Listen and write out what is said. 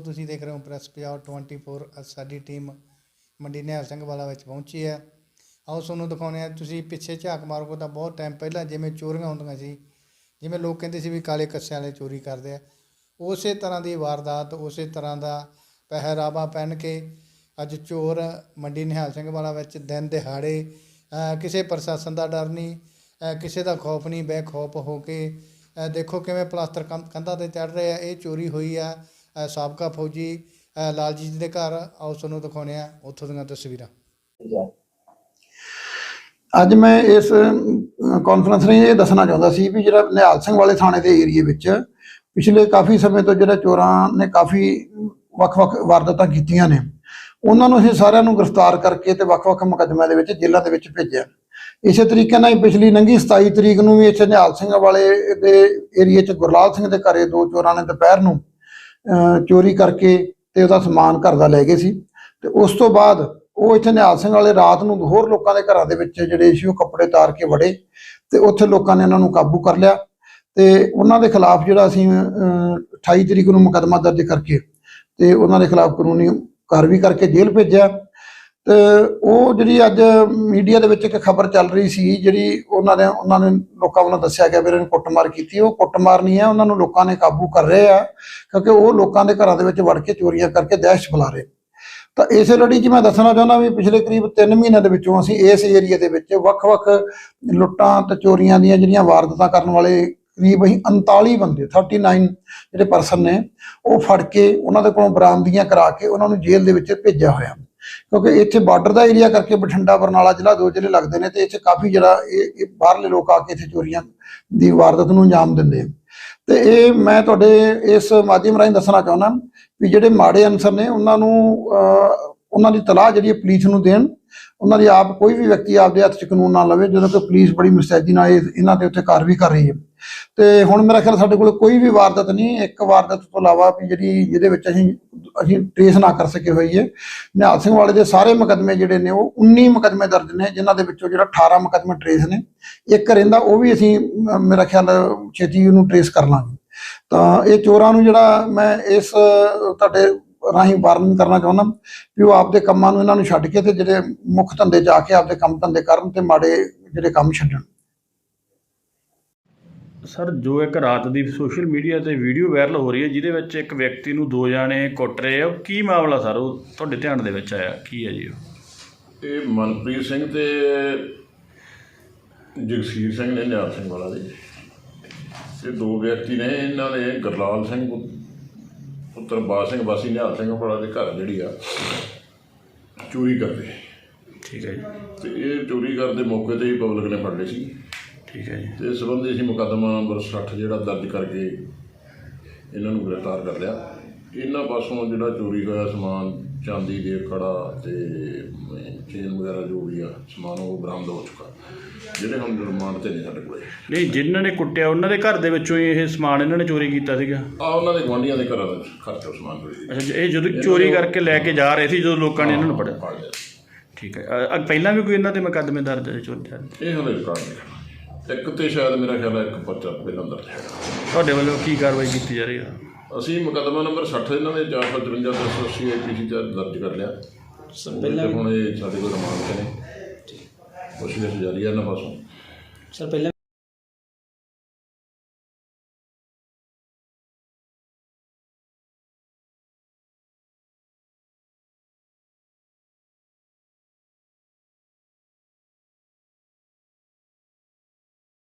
ਤੁਸੀਂ ਦੇਖ ਰਹੇ ਹੋ ਐਸਪੀ ਪੰਜਾਬ 24 ਅੱਜ ਸਾਡੀ ਟੀਮ ਮੰਡੀ ਨਿਹਾਲ ਸਿੰਘ ਵਾਲਾ ਵਿੱਚ ਪਹੁੰਚੀ ਹੈ। ਆਓ ਤੁਹਾਨੂੰ ਦਿਖਾਉਂਦੇ ਆ ਤੁਸੀਂ ਪਿੱਛੇ ਝਾਕ ਮਾਰੋਗੇ ਤਾਂ ਬਹੁਤ ਟਾਈਮ ਪਹਿਲਾਂ ਜਿਵੇਂ ਚੋਰੀਆਂ ਹੁੰਦੀਆਂ ਸੀ, ਜਿਵੇਂ ਲੋਕ ਕਹਿੰਦੇ ਸੀ ਵੀ ਕਾਲੇ ਕੱਸਿਆਂ ਵਾਲੇ ਚੋਰੀ ਕਰਦੇ ਆ, ਉਸੇ ਤਰ੍ਹਾਂ ਦੀ ਵਾਰਦਾਤ, ਉਸੇ ਤਰ੍ਹਾਂ ਦਾ ਪਹਿਰਾਵਾ ਪਹਿਨ ਕੇ ਅੱਜ ਚੋਰ ਮੰਡੀ ਨਿਹਾਲ ਸਿੰਘ ਵਾਲਾ ਵਿੱਚ ਦਿਨ ਦਿਹਾੜੇ ਕਿਸੇ ਪ੍ਰਸ਼ਾਸਨ ਦਾ ਡਰ ਨਹੀਂ ਕਿਸੇ ਦਾ ਖੌਫ ਨਹੀਂ, ਬੇਖੌਫ ਹੋ ਕੇ ਦੇਖੋ ਕਿਵੇਂ ਪਲਾਸਟਰ ਕੰਧਾਂ ਤੇ ਚੜ ਰਹੇ ਆ, ਇਹ ਚੋਰੀ ਹੋਈ ਆ। ਸਾਬਕਾ ਫੌਜੀ ਲਾਲਜੀਤ ਦੇ ਘਰ, ਆਓ ਤੁਹਾਨੂੰ ਦਿਖਾਉਂਦੇ ਆ ਉੱਥੋਂ ਦੀਆਂ ਤਸਵੀਰਾਂ। ਅੱਜ ਮੈਂ ਇਸ ਕਾਨਫਰੰਸ ਨੇ ਇਹ ਦੱਸਣਾ ਚਾਹੁੰਦਾ ਸੀ ਵੀ ਜਿਹੜਾ ਨਿਹਾਲ ਸਿੰਘ ਵਾਲੇ ਥਾਣੇ ਦੇ ਏਰੀਏ ਵਿੱਚ ਪਿਛਲੇ ਕਾਫੀ ਸਮੇਂ ਤੋਂ ਜਿਹੜਾ ਚੋਰਾਂ ਨੇ ਕਾਫੀ ਵੱਖ-ਵੱਖ ਵਾਰਦਾਤਾਂ ਕੀਤੀਆਂ ਨੇ, ਉਹਨਾਂ ਨੂੰ ਅਸੀਂ ਸਾਰਿਆਂ ਨੂੰ ਗ੍ਰਿਫਤਾਰ ਕਰਕੇ ਤੇ ਵੱਖ-ਵੱਖ ਮੁਕੱਦਮਿਆਂ ਦੇ ਵਿੱਚ ਜੇਲ੍ਹਾਂ ਦੇ ਵਿੱਚ ਭੇਜਿਆ। ਇਸੇ ਤਰੀਕੇ ਨਾਲ ਪਿਛਲੀ ਨੰਗੀ 27 ਤਰੀਕ ਨੂੰ ਵੀ ਇੱਥੇ ਨਿਹਾਲ ਸਿੰਘ ਵਾਲੇ ਦੇ ਏਰੀਏ 'ਚ ਗੁਰਲਾਲ ਸਿੰਘ ਦੇ ਘਰੇ ਦੋ ਚੋਰਾਂ ਨੇ ਦੁਪਹਿਰ ਨੂੰ ਚੋਰੀ ਕਰਕੇ ਤੇ ਉਹਦਾ ਸਮਾਨ ਘਰ ਦਾ ਲੈ ਗਏ ਸੀ। ਤੇ ਉਸ ਤੋਂ ਬਾਅਦ ਉਹ ਇੱਥੇ ਨਿਹਾਲ ਸਿੰਘ ਵਾਲੇ ਰਾਤ ਨੂੰ ਹੋਰ ਲੋਕਾਂ ਦੇ ਘਰਾਂ ਦੇ ਵਿੱਚ ਜਿਹੜੇ ਸੀ ਉਹ ਕੱਪੜੇ ਤਾਰ ਕੇ ਵੜੇ ਤੇ ਉੱਥੇ ਲੋਕਾਂ ਨੇ ਇਹਨਾਂ ਨੂੰ ਕਾਬੂ ਕਰ ਲਿਆ। ਤੇ ਉਹਨਾਂ ਦੇ ਖਿਲਾਫ ਜਿਹੜਾ ਅਸੀਂ ਅਹ, 28 ਤਰੀਕ ਨੂੰ ਮੁਕੱਦਮਾ ਦਰਜ ਕਰਕੇ ਤੇ ਉਹਨਾਂ ਦੇ ਖਿਲਾਫ ਕਾਨੂੰਨੀ ਕਾਰਵਾਈ ਕਰਕੇ ਜੇਲ੍ਹ ਭੇਜਿਆ। ਤੇ ਉਹ ਜਿਹੜੀ ਅੱਜ ਮੀਡੀਆ ਦੇ ਵਿੱਚ ਇੱਕ ਖਬਰ ਚੱਲ ਰਹੀ ਸੀ, ਜਿਹੜੀ ਉਹਨਾਂ ਨੇ ਉਹਨਾਂ ਨੇ ਲੋਕਾਂ ਵੱਲੋਂ ਦੱਸਿਆ ਗਿਆ ਵੀ ਇਹਨਾਂ ਨੇ ਕੁੱਟਮਾਰ ਕੀਤੀ। ਉਹ ਕੁੱਟਮਾਰ ਨਹੀਂ ਹੈ, ਉਹਨਾਂ ਨੂੰ ਲੋਕਾਂ ਨੇ ਕਾਬੂ ਕਰ ਰਹੇ ਆ, ਕਿਉਂਕਿ ਉਹ ਲੋਕਾਂ ਦੇ ਘਰਾਂ ਦੇ ਵਿੱਚ ਵੜ ਕੇ ਚੋਰੀਆਂ ਕਰਕੇ ਦਹਿਸ਼ਤ ਫੈਲਾ ਰਹੇ। ਤਾਂ ਇਸੇ ਲੜੀ 'ਚ ਮੈਂ ਦੱਸਣਾ ਚਾਹੁੰਦਾ ਵੀ ਪਿਛਲੇ ਕਰੀਬ 3 ਮਹੀਨਿਆਂ ਦੇ ਵਿੱਚੋਂ ਅਸੀਂ ਇਸ ਏਰੀਆ ਦੇ ਵਿੱਚ ਵੱਖ-ਵੱਖ ਲੁੱਟਾਂ ਤੇ ਚੋਰੀਆਂ ਦੀਆਂ ਜਿਹੜੀਆਂ ਵਾਰਦਾਤਾਂ ਕਰਨ ਵਾਲੇ ਕਰੀਬ ਅਸੀਂ 39 ਬੰਦੇ 39 ਜਿਹੜੇ ਪਰਸਨ ਨੇ, ਉਹ ਫੜ ਕੇ ਉਹਨਾਂ ਦੇ ਕੋਲੋਂ ਬਰਾਮਦੀਆਂ ਕਰਾ ਕੇ ਉਹਨਾਂ ਨੂੰ ਜੇਲ੍ਹ ਦੇ ਵਿੱਚ ਭੇਜਿਆ ਹੋਇਆ। ਕਿਉਂਕਿ ਇੱਥੇ ਬਾਰਡਰ ਦਾ ਏਰੀਆ ਕਰਕੇ ਬਠਿੰਡਾ ਬਰਨਾਲਾ ਜ਼ਿਲ੍ਹਾ ਦੋ ਜ਼ਿਲ੍ਹੇ ਲੱਗਦੇ ਨੇ ਤੇ ਇੱਥੇ ਕਾਫੀ ਜਿਹੜਾ ਇਹ ਬਾਹਰਲੇ ਲੋਕ ਆ ਕੇ ਇੱਥੇ ਚੋਰੀਆਂ ਦੀ ਵਾਰਦਾਤ ਨੂੰ ਅੰਜਾਮ ਦਿੰਦੇ ਆ। ਤੇ ਇਹ ਮੈਂ ਤੁਹਾਡੇ ਇਸ ਮਾਧਿਅਮ ਰਾਹੀਂ ਦੱਸਣਾ ਚਾਹੁੰਦਾ ਵੀ ਜਿਹੜੇ ਮਾੜੇ ਅਨਸਰ ਨੇ ਉਹਨਾਂ ਨੂੰ ਅਹ, ਉਹਨਾਂ ਦੀ ਤਲਾਹ ਜਿਹੜੀ ਹੈ ਪੁਲਿਸ ਨੂੰ ਦੇਣ। ਉਹਨਾਂ ਦੀ ਆਪ ਕੋਈ ਵੀ ਵਿਅਕਤੀ ਆਪਦੇ ਹੱਥ 'ਚ ਕਾਨੂੰਨ ਨਾ ਲਵੇ ਜਦੋਂ ਕਿ ਪੁਲਿਸ ਬੜੀ ਮੁਸਤੈਦੀ ਨਾਲ ਇਹ- ਇਹਨਾਂ ਦੇ ਉੱਤੇ ਕਾਰਵਾਈ ਕਰ ਰਹੀ ਹੈ। ਤੇ ਹੁਣ ਮੇਰਾ ਖਿਆਲ ਸਾਡੇ ਕੋਲ ਕੋਈ ਵੀ ਵਾਰਦਾਤ ਨਹੀਂ ਇੱਕ ਵਾਰਦਾਤ ਤੋਂ ਇਲਾਵਾ ਵੀ ਜਿਹੜੀ ਜਿਹਦੇ ਵਿੱਚ ਅਸੀਂ ਅਸੀਂ ਟ੍ਰੇਸ ਨਾ ਕਰ ਸਕੇ ਹੋਈ ਹੈ। ਨਿਹਾਲ ਸਿੰਘ ਵਾਲੇ ਦੇ ਸਾਰੇ ਮੁਕੱਦਮੇ ਜਿਹੜੇ ਨੇ ਉਹ 19 ਮੁਕੱਦਮੇ ਦਰਜ ਨੇ ਜਿਨ੍ਹਾਂ ਦੇ ਵਿੱਚੋਂ ਜਿਹੜਾ 18 ਮੁਕੱਦਮੇ ਟ੍ਰੇਸ ਨੇ। ਇੱਕ ਰਹਿੰਦਾ ਉਹ ਵੀ ਅਸੀਂ ਅਮ, ਮੇਰਾ ਖਿਆਲ ਛੇਤੀ ਉਹਨੂੰ ਟ੍ਰੇਸ ਕਰ ਲਾਂਗੇ। ਤਾਂ ਇਹ ਚੋਰਾਂ ਨੂੰ ਜਿਹੜਾ ਮੈਂ ਇਸ ਅ, ਤੁਹਾਡੇ ਰਾਹੀਂ ਵਾਰਨ ਕਰਨਾ ਚਾਹੁੰਦਾ। ਵੀ ਉਹ ਆਪਦੇ ਕੰਮਾਂ ਨੂੰ ਇਹਨਾਂ ਨੂੰ ਛੱਡ ਕੇ ਤੇ ਜਿਹੜੇ ਮੁੱਖ ਧੰਦੇ 'ਚ ਆ ਕੇ ਆਪਦੇ ਕੰਮ ਧੰਦੇ ਕਰਨ ਤੇ ਮਾੜੇ ਜਿਹੜੇ ਕੰਮ ਛੱਡਣ। ਸਰ ਜੋ ਇੱਕ ਰਾਤ ਦੀ ਸੋਸ਼ਲ ਮੀਡੀਆ ਤੇ ਵੀਡੀਓ ਵਾਇਰਲ ਹੋ ਰਹੀ ਹੈ ਜਿਹਦੇ ਵਿੱਚ ਇੱਕ ਵਿਅਕਤੀ ਨੂੰ ਦੋ ਜਾਣੇ ਕੁੱਟ ਰਹੇ ਆ ਉਹ ਕੀ ਮਾਮਲਾ ਸਰ? ਉਹ ਤੁਹਾਡੇ ਧਿਆਨ ਦੇ ਵਿੱਚ ਆਇਆ ਕੀ ਹੈ ਜੀ ਉਹ? ਇਹ ਮਨਪ੍ਰੀਤ ਸਿੰਘ ਤੇ ਜਗਸੀਰ ਸਿੰਘ ਨੇ ਨਿਹਾਲ ਸਿੰਘ ਵਾਲਾ ਦੇ ਇਹ ਦੋ ਵਿਅਕਤੀ ਨੇ ਇਹਨਾਂ ਨੇ ਗਰਲਾਲ ਸਿੰਘ ਪੁੱਤਰ ਬਾਦ ਸਿੰਘ ਵਾਸੀ ਨਿਹਾਲ ਸਿੰਘ ਵਾਲਾ ਦੇ ਘਰ ਜਿਹੜੀ ਆ ਚੋਰੀ ਕਰਦੇ। ਠੀਕ ਹੈ ਜੀ। ਤੇ ਇਹ ਚੋਰੀ ਕਰਦੇ ਮੌਕੇ ਤੇ ਹੀ ਪਬਲਿਕ ਨੇ ਫੜ ਲਏ ਸੀ। ਠੀਕ ਹੈ ਜੀ। ਤੇ ਇਸ ਸੰਬੰਧੀ ਅਸੀਂ ਮੁਕੱਦਮਾ ਨੰਬਰ 60 ਜਿਹੜਾ ਦਰਜ ਕਰਕੇ ਇਹਨਾਂ ਨੂੰ ਗ੍ਰਿਫਤਾਰ ਕਰ ਲਿਆ। ਇਹਨਾਂ ਪਾਸੋਂ ਜਿਹੜਾ ਚੋਰੀ ਹੋਇਆ ਸਮਾਨ ਚਾਂਦੀ ਦੇ ਕੜਾ ਤੇ ਚੇਨ ਵਗੈਰਾ ਜੋ ਵੀ ਆ ਸਮਾਨ ਉਹ ਬਰਾਮਦ ਹੋ ਚੁੱਕਾ। ਜਿਹੜੇ ਹੁਣ ਰਿਮਾਂਡ ਤੇ ਨੇ ਸਾਡੇ ਕੋਲੇ। ਨਹੀਂ ਜਿਨ੍ਹਾਂ ਨੇ ਕੁੱਟਿਆ ਉਹਨਾਂ ਦੇ ਘਰ ਦੇ ਵਿੱਚੋਂ ਹੀ ਇਹ ਸਮਾਨ ਇਹਨਾਂ ਨੇ ਚੋਰੀ ਕੀਤਾ ਸੀਗਾ? ਆ ਉਹਨਾਂ ਦੇ ਗੁਆਂਢੀਆਂ ਦੇ ਘਰਾਂ ਦਾ ਖਰਚਾ ਸਮਾਨ ਚੋਰੀ ਅੱਛਾ ਜੀ, ਇਹ ਜਦੋਂ ਚੋਰੀ ਕਰਕੇ ਲੈ ਕੇ ਜਾ ਰਹੇ ਸੀ ਜਦੋਂ ਲੋਕਾਂ ਨੇ ਇਹਨਾਂ ਨੂੰ ਫੜਿਆ? ਠੀਕ ਹੈ। ਅ- ਪਹਿਲਾਂ ਵੀ ਕੋਈ ਇਹਨਾਂ ਤੇ ਮੁਕੱਦਮੇ ਦਰਜ ਹੈ ਚੋਰੀ ਦੇ ਇਹ ਹਲੇ ਰਿਕਾਰਡ ਨਹੀਂ ਇੱਕ ਤੇ ਸ਼ਾਇਦ ਮੇਰਾ ਖਿਆਲ ਹੈ ਇੱਕ ਪਰਚਾ ਪਹਿਲਾਂ ਦਰਜ ਹੈ। ਤੁਹਾਡੇ ਵੱਲੋਂ ਕੀ ਕਾਰਵਾਈ ਕੀਤੀ ਜਾ ਰਹੀ ਹੈ? ਅਸੀਂ ਮੁਕੱਦਮਾ ਨੰਬਰ 60 ਇਹਨਾਂ ਦੇ 455 1080 ਆਈਪੀਸੀ ਚ ਦਰਜ ਕਰ ਲਿਆ। ਪਹਿਲਾਂ ਹੁਣ ਇਹ ਸਾਡੇ ਕੋਲ ਰਿਮਾਂਡ ਤੇ ਨੇ। ਪੁੱਛਗਿੱਛ ਜਾਰੀ ਹੈ ਇਹਨਾਂ ਪਾਸੋਂ। ਸਰ ਪਹਿਲਾਂ